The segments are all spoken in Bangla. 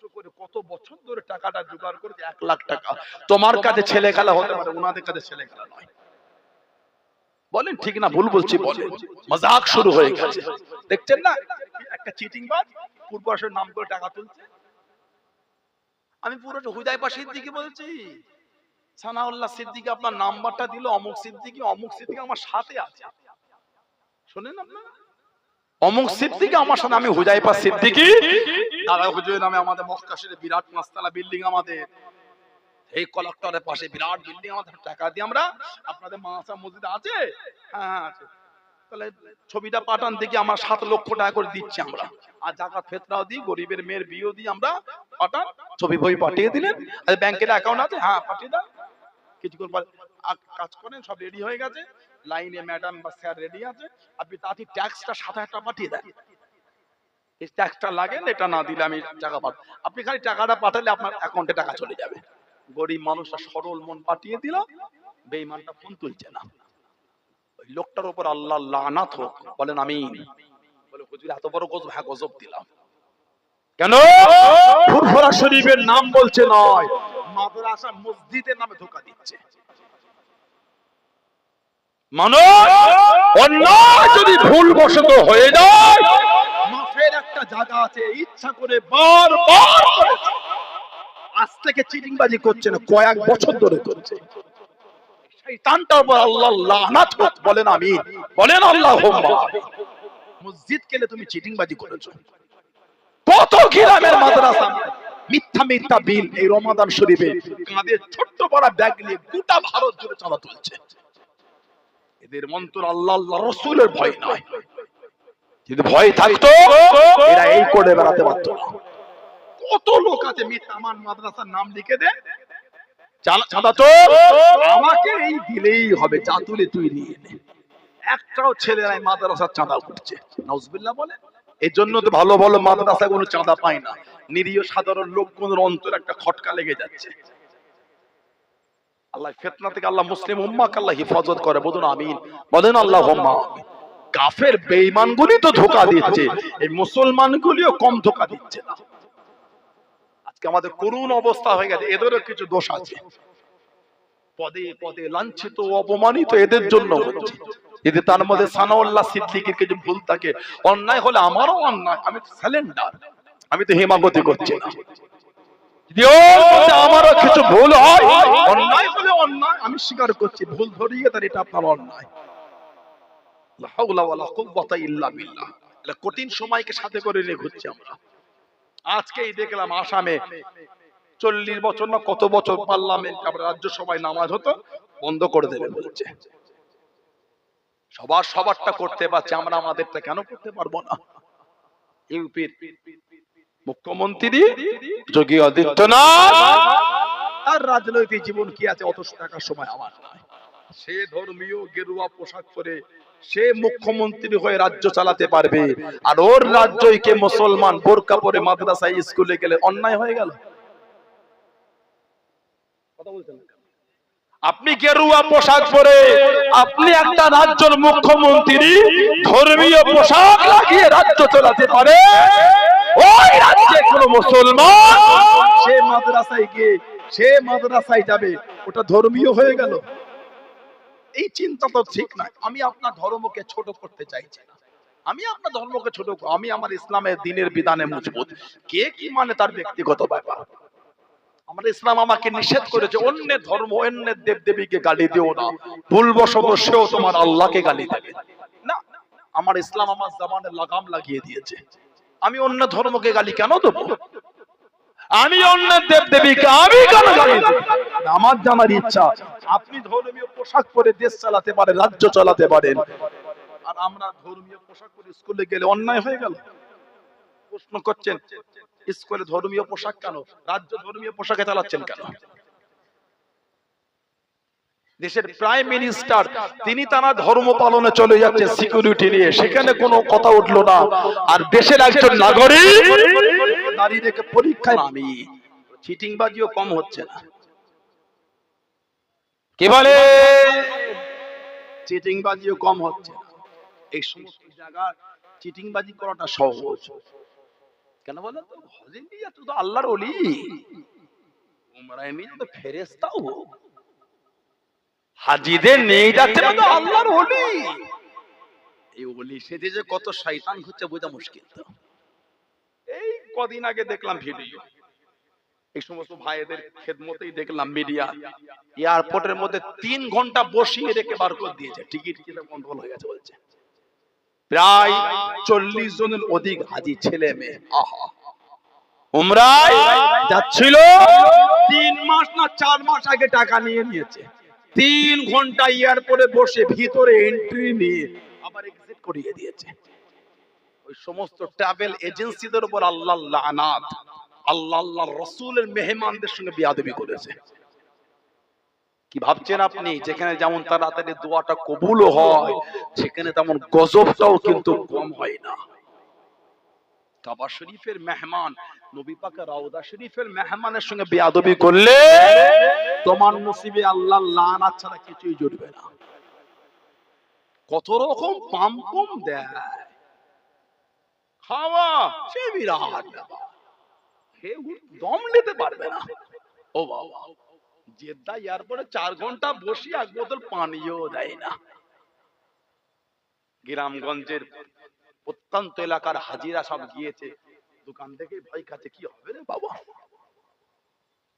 কষ্ট করে কত বছর ধরে টাকাটা জোগাড় করেছে এক লাখ টাকা। তোমার কাছে ছেলে খেলা হতে পারে ওনাদের কাছে ছেলে খেলা নয়। বলেন ঠিক না? ভুল বলছি বলেন মজাক শুরু হয়ে গেছে। দেখছেন না? একটা চিটিং বাজ পূর্বাসের নাম করে টাকা তুলছে। আমি পুরো হুদাইপা সিদ্দিকি বলছি সানাউল্লাহ সিদ্দিকি আপনার নাম্বারটা দিল অমুক সিদ্দিকি অমুক সিদ্দিকি আমার সাথে আছে। শোনেন আপনারা। অমুক সিদ্দিকি আমার সাথে আমি হুজাইপা সিদ্দিকি। দাদা হুজুর নামে আমাদের মক্কাশের বিরাট মাস্তালা বিল্ডিং আমাদের। এই কলেক্টরের পাশে বিরাট বিল্ডিং আমাদের। টাকা দিয়ে আমরা আপনাদের মাসা মসজিদ আছে? হ্যাঁ হ্যাঁ, আছে। তাহলে ছবিটা পাঠান দেখি আমরা সাত লক্ষ টাকা করে দিচ্ছি আমরা। আর জাকাত ফেতরাও দিই গরিবের মেয়ের বিয়েও দিই আমরা। পাঠান ছবি বই পাঠিয়ে দিলেন। আর ব্যাংকের অ্যাকাউন্ট আছে? হ্যাঁ পাঠিয়ে দেন। কিছুক্ষণ পর কাজ করেন সব রেডি হয়ে গেছে। লাইনে ম্যাডাম বা স্যার রেডি আছে, আপনি তাড়াতাড়ি ট্যাক্সটা সাত হাজার টাকা পাঠিয়ে দেন। এই ট্যাক্সটা লাগেন এটা না দিলে আমি টাকা পাঠাবো আপনি খালি টাকাটা পাঠালে আপনার অ্যাকাউন্টে টাকা চলে যাবে। গরিব মানুষটা সরল মন পাঠিয়ে দিল, বেঈমানটা ফোন তুলছে না। ওই লোকটার উপর আল্লাহ লানাত হোক, বলেন আমি বলে, হুজুর, এত বড় গজব হ্যাঁ গজব দিলাম। কেন? ফুরফুরা শরীফের নাম বলছে নয়, মাদ্রাসা মসজিদের নামে ধোকা দিচ্ছে। মানুষ অন্যায় যদি হয়ে যায় মাফের একটা জায়গা আছে ইচ্ছা করে বারবার করেছে আজ থেকে চিটিংবাজি করছে না কয়েক বছর ধরে করছে। শয়তানটার উপর আল্লাহ লানাত হোক বলেন আমি বলেন আল্লাহ মসজিদ গেলে তুমি চিটিংবাজি করেছ। কত গ্রামের মাদ্রাসা? মিথ্যা মিথ্যা বিল এই রমাদান শরীফে কাঁধে ছোট্ট বড় ব্যাগ নিয়ে গোটা ভারত জুড়ে চাঁদা তুলছে। এদের মন্ত্র আল্লাহ আল্লাহ রসুলের ভয় নয়। যদি ভয় থাকতো, এরা এই করে বেড়াতে পারত কত লোক আছে, মিথ্যা আমার মাদ্রাসার নাম লিখে দে। চাঁদা তো আমাকে এই দিলেই হবে যা তুলে তুই নিয়ে নে। একটাও ছেলেরা মাদ্রাসার চাঁদা উঠছে। বলে। এই জন্য তো ভালো ভালো মাদ্রাসা কোনো চাঁদা পায় না। নিরীহ সাধারণ লোকগুলোর অন্তর একটা খটকা লেগে যাচ্ছে। আল্লাহ ফেতনা থেকে আল্লাহ মুসলিম উম্মাকে আল্লাহ হিফাজত করে। বলুন আমিন। বলেন আল্লাহ কাফের বেঈমানগুলি তো ধোকা দিচ্ছে, এই মুসলমানগুলিও কম ধোকা দিচ্ছে না। আজকে আমাদের করুণ অবস্থা হয়ে গেছে, এদেরও কিছু দোষ আছে। পদে পদে লাঞ্ছিত, অপমানিত এদের জন্য হচ্ছে যদি তার মধ্যে সানাউল্লাহ সিদ্দিকের কিছু ভুল থাকে, অন্যায় হলে আমারও অন্যায়, আমি স্যালেন্ডার আমি তো হেমাগতি করছি না। কঠিন সময়কে সাথে করে নিয়ে ঘুরছি আমরা। আজকেই দেখলাম আসামে চল্লিশ বছর না কত বছর পার্লামেন্ট আমরা রাজ্যসভায় নামাজ হতো, বন্ধ করে দেবে বলছে। সবার সবারটা করতে পারছে, আমরা আমাদেরটা কেন করতে পারব না? ইউপির মুখ্যমন্ত্রী যোগী আদিত্যনাথ। তার রাজনৈতিক জীবন কি আছে? অত টাকার সময় আমার নয় সে ধর্মীয় গেরুয়া পোশাক পরে সে মুখ্যমন্ত্রী হয়ে রাজ্য চালাতে পারবে। আর ওর রাজ্যই কে মুসলমান বোরকা পরে মাদ্রাসায় স্কুলে গেলে অন্যায় হয়ে গেল? কথা বলছেন আপনি গেরুয়া পোশাক পরে আপনি একটা রাজ্যের মুখ্যমন্ত্রী ধর্মীয় পোশাক লাগিয়ে রাজ্য চালাতে পারে? ওই রাজ্যে কোনো মুসলমান? সে মাদ্রাসায় গিয়ে, সে মাদ্রাসায় যাবে, ওটা ধর্মীয় হয়ে গেল। এই চিন্তা তো ঠিক আমি আপনার ধর্মকে ছোট করতে চাইছি না। আমি আপনার ধর্মকে ছোট আমি আমার ইসলামের দিনের বিধানে মজবুত। কে কি মানে তার ব্যক্তিগত ব্যাপার? আমার ইসলাম আমাকে নিষেধ করেছে, অন্য ধর্ম, অন্য দেব দেবীকে গালি দিও না। ভুলবশত সেও তোমার আল্লাহকে গালি দেবে। না, আমার ইসলাম আমার জামানে লাগাম লাগিয়ে দিয়েছে। আমি অন্য ধর্মকে গালি কেন দেবো? আমি অন্য দেব দেবীকে আমি কেন গালি? আমার জানার ইচ্ছা, আপনি ধর্মীয় পোশাক পরে দেশ চালাতে পারেন, রাজ্য চালাতে পারেন। আর আমরা ধর্মীয় পোশাক পরে স্কুলে গেলে অন্যায় হয়ে গেল। প্রশ্ন করছেন, স্কুলে ধর্মীয় পোশাক কেন? রাজ্য ধর্মীয় পোশাকে চালাচ্ছেন কেন? দেশের প্রাইম মিনিস্টার তিনি তারা ধর্ম পালনে চলে যাচ্ছে সিকিউরিটি নিয়ে। সেখানে কোনো কথা উঠল না। আর দেশের একজন নাগরিক পরীক্ষায় আমি চিটিং বাজিও কম হচ্ছে না। বলে? চিটিং বাজিও কম হচ্ছে এই সমস্ত জায়গায় চিটিং বাজি করাটা সহজ। কেন বলেন তো? তো আল্লাহর ফেরেস্তাও হাজিদের নিয়ে যাচ্ছে মানে তো আল্লাহর অলি এই অলি সেজে যে কত শয়তান হচ্ছে বোঝা মুশকিল তো। এই কদিন আগে দেখলাম ভিডিও এই সমস্ত ভাইদের খেদমতেই দেখলাম মিডিয়া এয়ারপোর্টের মধ্যে তিন ঘণ্টা বসিয়ে রেখে বার করে দিয়েছে। টিকিট কিনা কন্ট্রোল হয়ে গেছে বলছে। প্রায় চল্লিশ জনের অধিক হাজি ছেলে মেয়ে। আহা। উমরায় যাচ্ছিল। তিন মাস না চার মাস আগে টাকা নিয়ে নিয়েছে। তিন ঘণ্টা এয়ারপোর্টে বসে ভিতরে এন্ট্রি নিয়ে আবার এক্সিট করিয়ে দিয়েছে। ওই সমস্ত ট্রাভেল এজেন্সিদের উপর আল্লাহ লানাত আল্লাহ আল্লাহ রসুলের মেহমানদের সঙ্গে বিয়াদবি করেছে। কি ভাবছেন আপনি? যেখানে যেমন তাড়াতাড়ি দোয়াটা কবুলও হয়, সেখানে তেমন গজবটাও কিন্তু কম হয় না। কাবা শরীফের মেহমান নবী পাকের রওদা শরীফের মেহমানের সঙ্গে বেয়াদবি করলে তোমার নসিবে আল্লাহ লানাত ছাড়া কিছুই জুটবে না। কত রকম পাম্পম দেয়। খাওয়া সে বিরাট দম নিতে পারবে না। ও বাবা জেদ্দা এয়ারপোর্টে চার ঘণ্টা বসে এক বোতল পানিও দেয় না। গ্রামগঞ্জের প্রত্যন্ত এলাকার হাজিরা সব গিয়েছে। দোকান থেকে ভয় খাচ্ছে, কি হবে রে বাবা?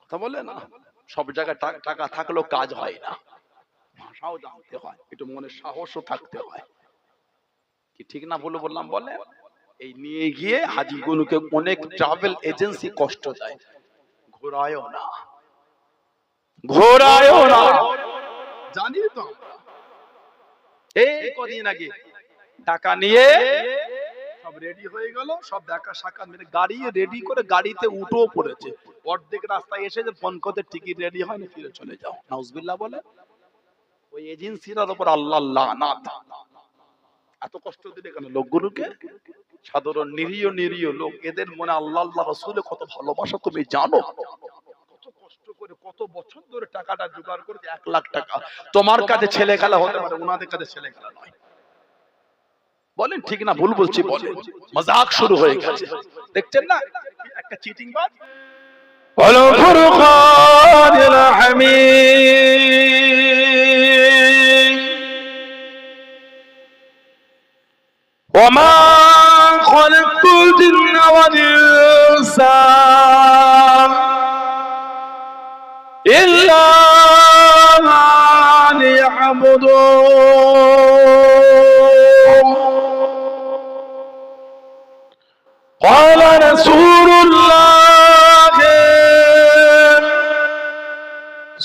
কথা বলে না? সব জায়গায় টাকা থাকলেও কাজ হয় না। ভাষাও জানতে হয়, একটু মনে সাহসও থাকতে হয়। কি ঠিক না বলে বললাম বলে? এই নিয়ে গিয়ে হাজিগুলোকে অনেক ট্রাভেল এজেন্সি কষ্ট দেয়। ঘোরায়ও না। ঘোরায়ও না। জানি তো এই কদিন আগে টাকা নিয়ে সব রেডি হয়ে গেল, সব দেখা সাক্ষাৎ মানে গাড়ি রেডি করে গাড়িতে উঠেও পড়েছে। অর্ধেক রাস্তায় এসে যে ফোন করতে টিকিট রেডি হয়নি, ফিরে চলে যাও। নাউজবিল্লাহ বলে, ওই এজেন্সিটার উপর আল্লাহ লানাত। এত কষ্ট দিলে কেন লোকগুলোকে? সাধারণ নিরীহ নিরীহ লোক, এদের মনে আল্লাহ আল্লাহ রসুলে কত ভালোবাসা তুমি জানো? কত কষ্ট করে, কত বছর ধরে টাকাটা জোগাড় করেছে, এক লাখ টাকা। তোমার কাছে ছেলে খেলা হতে পারে, ওনাদের কাছে ছেলে খেলা নয়। বলেন ঠিক না ভুল বলছি বলেন মজাক শুরু হয়ে গেছে দেখছেন না একটা চিটিং বাজ والفرقان الحميد وما خلقت الجن والإنس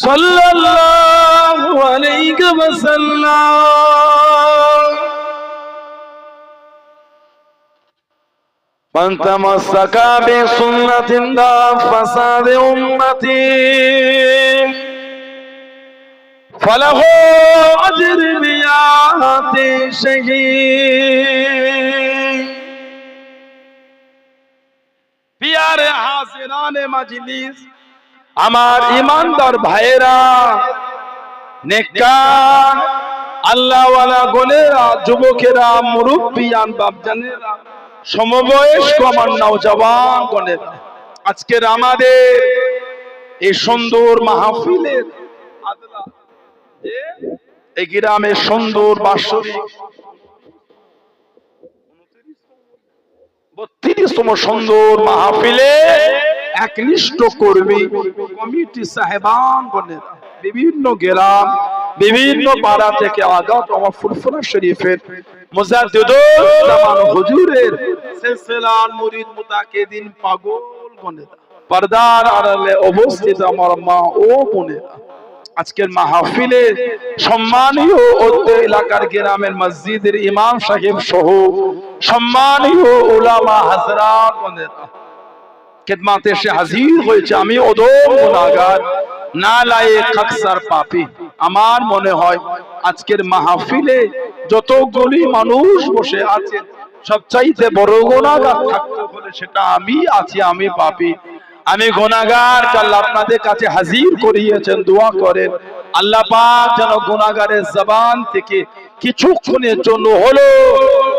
صلى الله عليه وسلم من تمسك بسنة لا فساد أمتي فله أجر مئات شهيد পিয়ারে হাসিরানে মাজলিস আমার ইমানদার ভাইয়েরা, নেককার, আল্লাহওয়ালা গোলেরা, যুবকেরা, মুরব্বিয়ান, বাপজানেরা, সমবয়স্ক আমার নওজওয়ান গণেরা আজকের আমাদের এই সুন্দর মাহফিলের এই গ্রামের সুন্দর বাৎসরিক বত্রিশতম সুন্দর মাহফিলে একনিষ্ঠ কর্মী কমিটি সাহেবান বিভিন্ন গ্রাম বিভিন্ন পাড়া থেকে আগত আমার ফুরফুরা শরীফের হুজুরের সিলসিলার মুরিদ মুতাকিদিন পাগল বনেরা। পর্দার আড়ালে অবস্থিত আমার মা ও বোনেরা। আজকের মাহফিলে সম্মানীয় এলাকার গ্রামের মসজিদের ইমাম সাহেব সহ সম্মানীয় ওলামা হাজরাত আমার মনে হয় আজকের মাহফিলে যতগুলি মানুষ বসে আছে সবচাইতে বড় গুনাহগার থাকতে হলে সেটা আমি আছি, আমি পাপী। আমি গুনাহগার আল্লাহ আপনাদের কাছে হাজির করিয়েছেন, দোয়া করেন। আল্লাহ পাক যেন গুনাহগারের জবান থেকে কিছুক্ষণের জন্য হলো,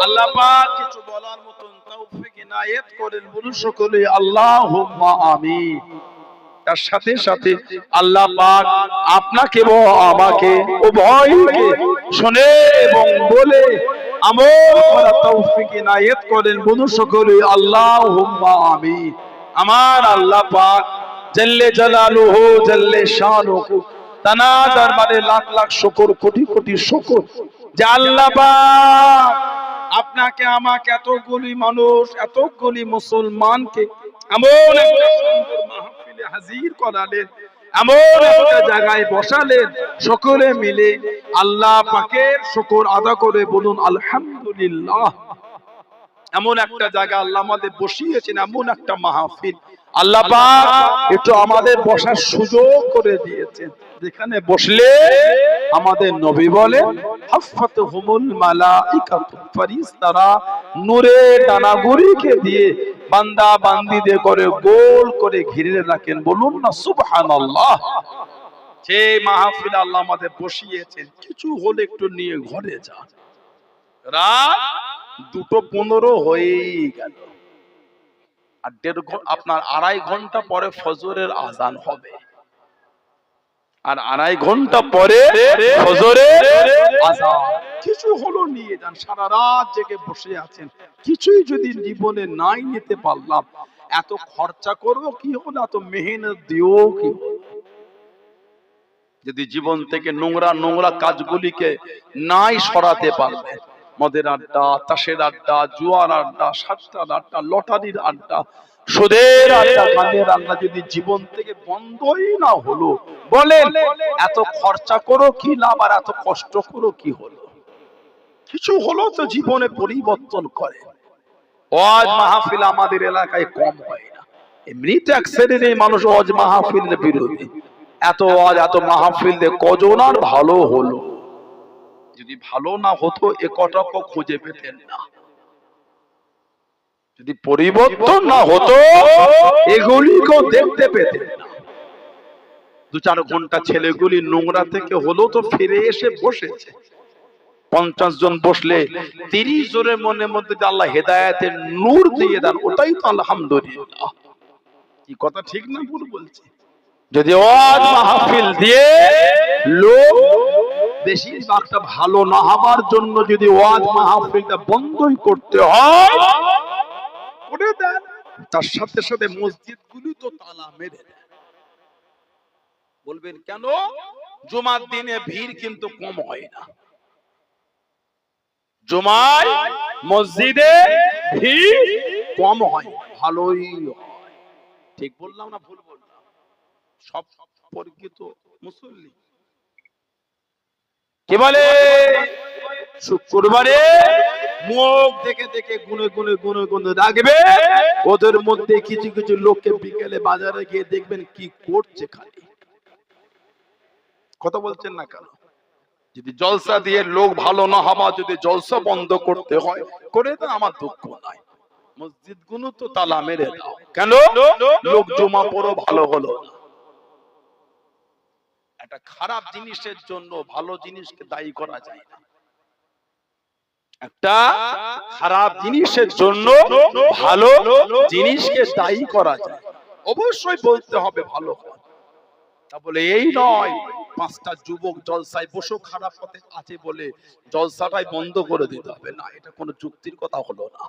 আল্লাহ পাক কিছু বলার মতন তৌফিক ইনায়েত করেন বলুন সকলে, আল্লাহুম্মা আমিন। তার সাথে সাথে আল্লাহ পাক আপনাকে ও আমাকে উভয়কে শুনে এবং বলে আমল করার তৌফিক ইনায়েত করেন বলুন সকলে, আল্লাহুম্মা আমিন। আমার আল্লাহ পাক জাল্লে জালালুহু, জাল্লে শানুহু, তানা দরবারে লাখ লাখ শুকর, কোটি কোটি শুকর যে আল্লাহ পাক আপনাকে, আমাকে এতগুলি মানুষ এতগুলি মুসলমানকে এমন একটা সুন্দর মাহফিলে হাজির করালেন, এমন একটা জায়গায় বসালেন, সকলে মিলে আল্লাহ পাকের শুকর আদা করে বলুন, আলহামদুলিল্লাহ। এমন একটা জায়গা আল্লাহ আমাদের বসিয়েছেন এমন একটা মাহফিল। আল্লাহ একটু আমাদের বসার সুযোগ করে দিয়েছেন। যেখানে বসলে আমাদের নবী বলেন হাফাতুহুমুল মালাইকাতু ফারিস্তারা নূরে ডানাগুড়িকে দিয়ে বান্দা বান্দিদের করে গোল করে ঘিরে রাখেন। বলুন না সুবহানাল্লাহ। যে মাহফিল আল্লাহ আমাদের বসিয়েছেন। কিছু হলে একটু নিয়ে ঘরে যান। রাত দুটো পনেরো হয়েই গেল। আর দেড় ঘণ্টা আপনার আড়াই ঘণ্টা পরে ফজরের আজান হবে। আর আড়াই ঘণ্টা পরে কিছু হলো নিয়ে যান, সারা রাত জেগে বসে আছেন। কিছুই যদি জীবনে নাই নিতে পারলাম, এত খরচা করব কি হলো, এত মেহনত দিও কি? যদি জীবন থেকে নোংরা নোংরা কাজগুলিকে নাই সরাতে পারবে মদের আড্ডা, তাসের আড্ডা, জুয়ার আড্ডা, সাতটার আড্ডা, লটারির আড্ডা, সুদের আড্ডা যদি জীবন থেকে বন্ধই না হলো, বলেন, এত খরচা করো কি লাভ আর এত কষ্ট করো কি হলো? কিছু হলো তো জীবনে পরিবর্তন করে। ওয়াজ মাহফিল আমাদের এলাকায় কম হয় না। এমনিতে এক শ্রেণির মানুষ ওয়াজ মাহফিলের বিরোধী। এত ওয়াজ, এত মাহফিল দিয়ে কজন আর ভালো হলো? যদি ভালো না হতো, এ কটাকে খুঁজে পেতেন না। যদি পরিবর্তন না হতো, এগুলিকেও দেখতে পেতেন দু চার ঘণ্টা ছেলেগুলি নোংরা থেকে হলো তো ফিরে এসে বসেছে। পঞ্চাশ জন বসলে তিরিশ জনের মনের মধ্যে আল্লাহ হেদায়াতের নূর দিয়ে দেন, ওটাই তো আলহামদুলিল্লাহ। কি কথা ঠিক না ভুল বলছি? যদি ওয়াজ মাহফিল দিয়ে লোক বেশিরভাগটা ভালো না হবার জন্য যদি ওয়াজ মাহফিলটা বন্ধই করতে হয়, করে দেন। তার সাথে সাথে মসজিদ গুলি তো তালা মেরে বলবেন, কেন? জুমার দিনে ভিড় কিন্তু কম হয় না। জুমায় মসজিদে ভিড় কম হয়, ভালোই ঠিক বললাম না ভুল বললাম? সব পরিচিত মুসল্লি। কি বলে? শুক্রবারে মুখ দেখে দেখে গুনে গুনে গুনে গুনে রাখবে ওদের মধ্যে কিছু কিছু লোককে বিকেলে বাজারে গিয়ে দেখবেন কি করছে খালি। কথা বলছেন না কেন? যদি জলসা দিয়ে লোক ভালো না হওয়া, যদি জলসা বন্ধ করতে হয়, করে দেন আমার দুঃখ নাই। মসজিদগুলো তো তালা মেরে দাও। কেন? লোক জমা পড়ো ভালো হলো না। একটা খারাপ জিনিসের জন্য ভালো জিনিসকে দায়ী করা যায় না। একটা খারাপ জিনিসের জন্য ভালো জিনিসকে দায়ী করা যায়। অবশ্যই বলতে হবে ভালো এই নয়, পাঁচটা যুবক জলসায় খারাপ পথে আছে বলে জলসাটাই বন্ধ করে দিতে হবে। না, এটা কোনো যুক্তির কথা হলো না।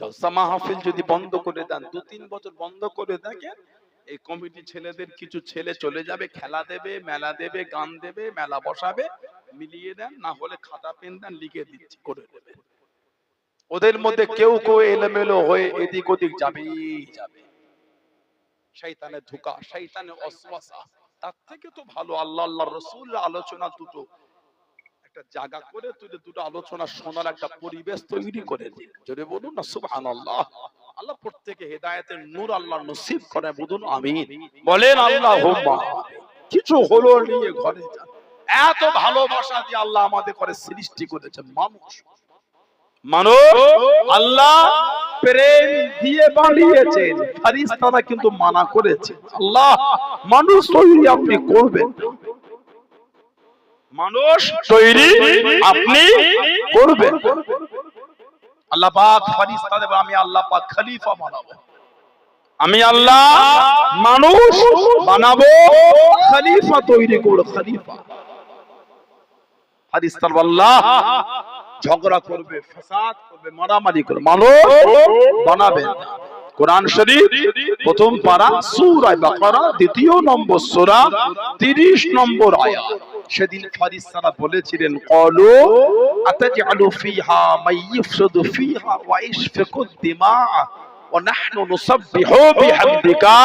জলসা মাহফিল যদি বন্ধ করে দেন দু তিন বছর বন্ধ করে দেখেন এই কমিটি ছেলেদের কিছু ছেলে চলে যাবে, খেলা দেবে, মেলা দেবে, গান দেবে, মেলা বসাবে, মিলিয়ে দেন, না হলে খাতা, পেন দেন, লিখে দিচ্ছি, করে দেবে। ওদের মধ্যে কেউ কেউ এলোমেলো হয়ে এদিক ওদিক যাবেই যাবে। শৈতানের ধোকা শৈতানের অশ্বাসা, তার থেকে তো ভালো, আল্লাহ আল্লাহ রসুল আলোচনা দুটো। একটা জায়গা করে তুলে দুটো আলোচনা শোনার একটা পরিবেশ তৈরি করে দিন। যদি বলুন না, সুবহানাল্লাহ। আল্লাহ প্রত্যেকে হেদায়েতের নূর আল্লাহ নসিব করে, বলুন আমিন। বলেন আল্লাহ কিছু হলো নিয়ে ঘরে এত ভালোবাসা দিয়ে আল্লাহ আমাদের করে সৃষ্টি করেছে, মানুষ। মানুষ আল্লাহ প্রেম দিয়ে বানিয়েছেন ফারিস্তারা কিন্তু মানা করেছে। আল্লাহ, মানুষ তৈরি আপনি করবেন। মানুষ তৈরি আপনি করবেন। আল্লাহ পাক ফেরেশতা দেবে আমি আল্লাহ পাক খলিফা বানাবো। আমি আল্লাহ মানুষ বানাবো। খলিফা তৈরি করো খলিফা। ফেরেশতা আল্লাহ ঝগড়া করবে ফাসাদ করবে মারামারি করবে মানুষ বানাবে। কোরআন শরীফ প্রথম পারা সূরা বাকারা দ্বিতীয় নম্বর সূরা 30 নম্বর আয়াত। সেদিন ফারিস্তারা বলেছিলেন, কলো আতাজআলু ফিহা মাইয়ুফসিদু ফিহা ওয়া ইসফিকু দিমা ওয়া নাহনু নুসাব্বিহু বিহামদিকা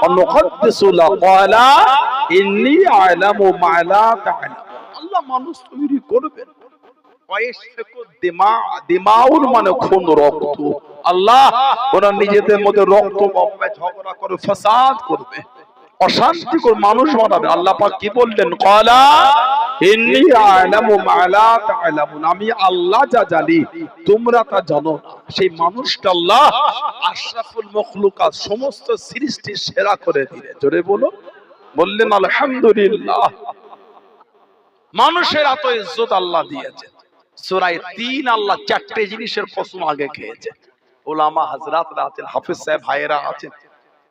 ওয়া নুকদ্দিসু লাকালা ইন্নী আ'লামু মা লা তা'লাম. আল্লাহ মানুষ তৈরি করবেন দিমাউল মানে খুন, রক্ত। আল্লাহ ওরা নিজেদের মধ্যে রক্ত ঝগড়া করে ফসাদ করবে। অশান্তি করে মানুষ বানাবে আল্লাহ পাক কি বললেন? কলা আমি আল্লাহ যা জানি, তোমরা তা জানো সেই মানুষটা আল্লাহ আশরাফুল মখলুকাত সমস্ত সৃষ্টি সেরা করে দিলেন। জোরে বলো বললেন, আলহামদুলিল্লাহ। মানুষের এত ইজ্জত আল্লাহ দিয়েছেন। সুরায় তিন আল্লাহ চারটে জিনিসের কসম আগে খেয়েছে ওলামা হাজরাতরা আছেন হাফিজ সাহেব ভাইয়েরা আছেন।